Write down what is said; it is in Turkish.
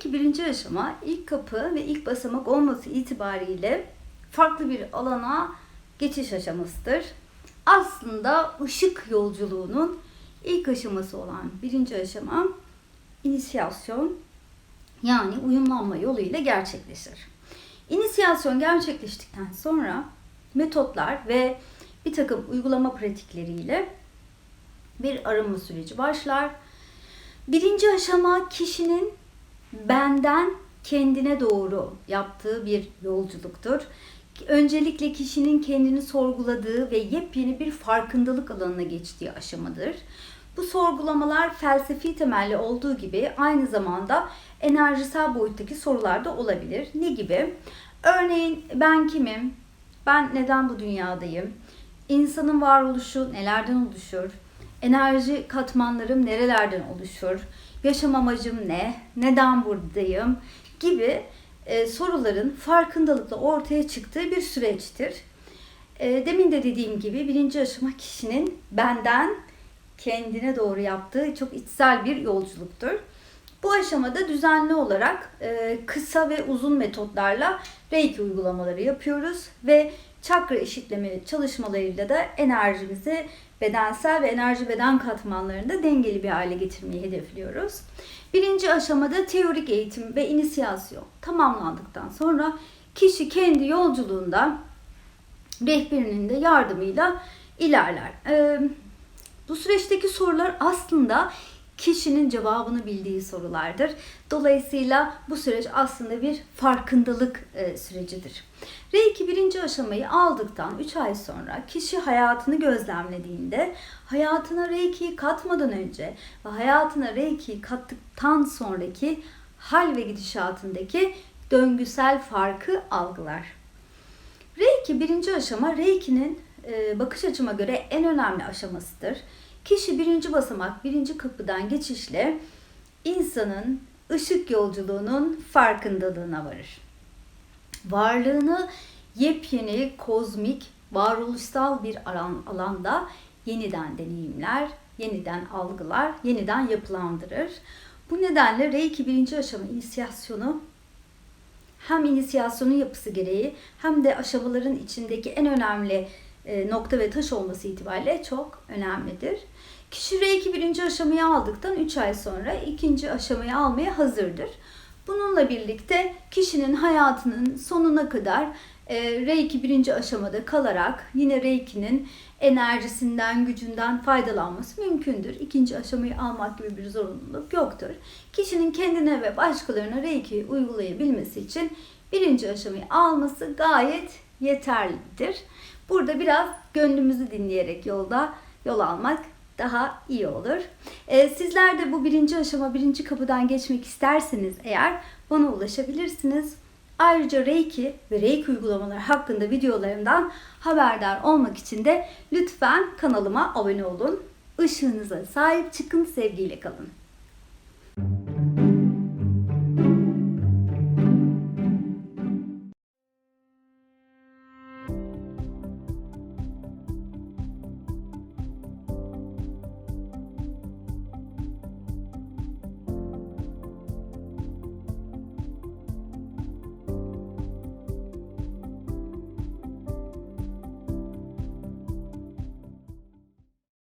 Reiki birinci aşama ilk kapı ve ilk basamak olması itibariyle farklı bir alana geçiş aşamasıdır. Aslında ışık yolculuğunun ilk aşaması olan birinci aşama inisiyasyon yani uyumlanma yoluyla gerçekleşir. İnisiyasyon gerçekleştikten sonra metotlar ve bir takım uygulama pratikleriyle bir arınma süreci başlar. Birinci aşama kişinin benden kendine doğru yaptığı bir yolculuktur. Öncelikle kişinin kendini sorguladığı ve yepyeni bir farkındalık alanına geçtiği aşamadır. Bu sorgulamalar felsefi temelli olduğu gibi aynı zamanda enerjisel boyuttaki sorular da olabilir. Ne gibi? Örneğin ben kimim? Ben neden bu dünyadayım? İnsanın varoluşu nelerden oluşur? Enerji katmanlarım nerelerden oluşur? Yaşam amacım ne? Neden buradayım? Gibi e, soruların farkındalıkla ortaya çıktığı bir süreçtir. E, demin de dediğim gibi birinci aşama kişinin benden kendine doğru yaptığı çok içsel bir yolculuktur. Bu aşamada düzenli olarak e, kısa ve uzun metotlarla Reiki uygulamaları yapıyoruz ve çakra eşitleme çalışmalarıyla da enerjimizi bedensel ve enerji beden katmanlarında dengeli bir hale getirmeyi hedefliyoruz. Birinci aşamada teorik eğitim ve inisiyasyon tamamlandıktan sonra kişi kendi yolculuğunda rehberinin de yardımıyla ilerler. Ee, bu süreçteki sorular aslında kişinin cevabını bildiği sorulardır. Dolayısıyla bu süreç aslında bir farkındalık e, sürecidir. Reiki birinci aşamayı aldıktan 3 ay sonra kişi hayatını gözlemlediğinde hayatına Reiki'yi katmadan önce ve hayatına Reiki'yi kattıktan sonraki hal ve gidişatındaki döngüsel farkı algılar. Reiki birinci aşama Reiki'nin e, bakış açıma göre en önemli aşamasıdır. Kişi birinci basamak, birinci kapıdan geçişle insanın ışık yolculuğunun farkındalığına varır. Varlığını yepyeni, kozmik, varoluşsal bir alan, alanda yeniden deneyimler, yeniden algılar, yeniden yapılandırır. Bu nedenle Reiki birinci aşama inisiyasyonu hem inisiyasyonun yapısı gereği hem de aşamaların içindeki en önemli nokta ve taş olması itibariyle çok önemlidir. Kişi Reiki birinci aşamayı aldıktan 3 ay sonra ikinci aşamayı almaya hazırdır. Bununla birlikte kişinin hayatının sonuna kadar e, Reiki birinci aşamada kalarak yine Reiki'nin enerjisinden, gücünden faydalanması mümkündür. İkinci aşamayı almak gibi bir zorunluluk yoktur. Kişinin kendine ve başkalarına Reiki uygulayabilmesi için birinci aşamayı alması gayet yeterlidir. Burada biraz gönlümüzü dinleyerek yolda yol almak daha iyi olur. Ee, sizler de bu birinci aşama, birinci kapıdan geçmek isterseniz eğer bana ulaşabilirsiniz. Ayrıca Reiki ve Reiki uygulamaları hakkında videolarımdan haberdar olmak için de lütfen kanalıma abone olun. Işığınıza sahip çıkın, sevgiyle kalın.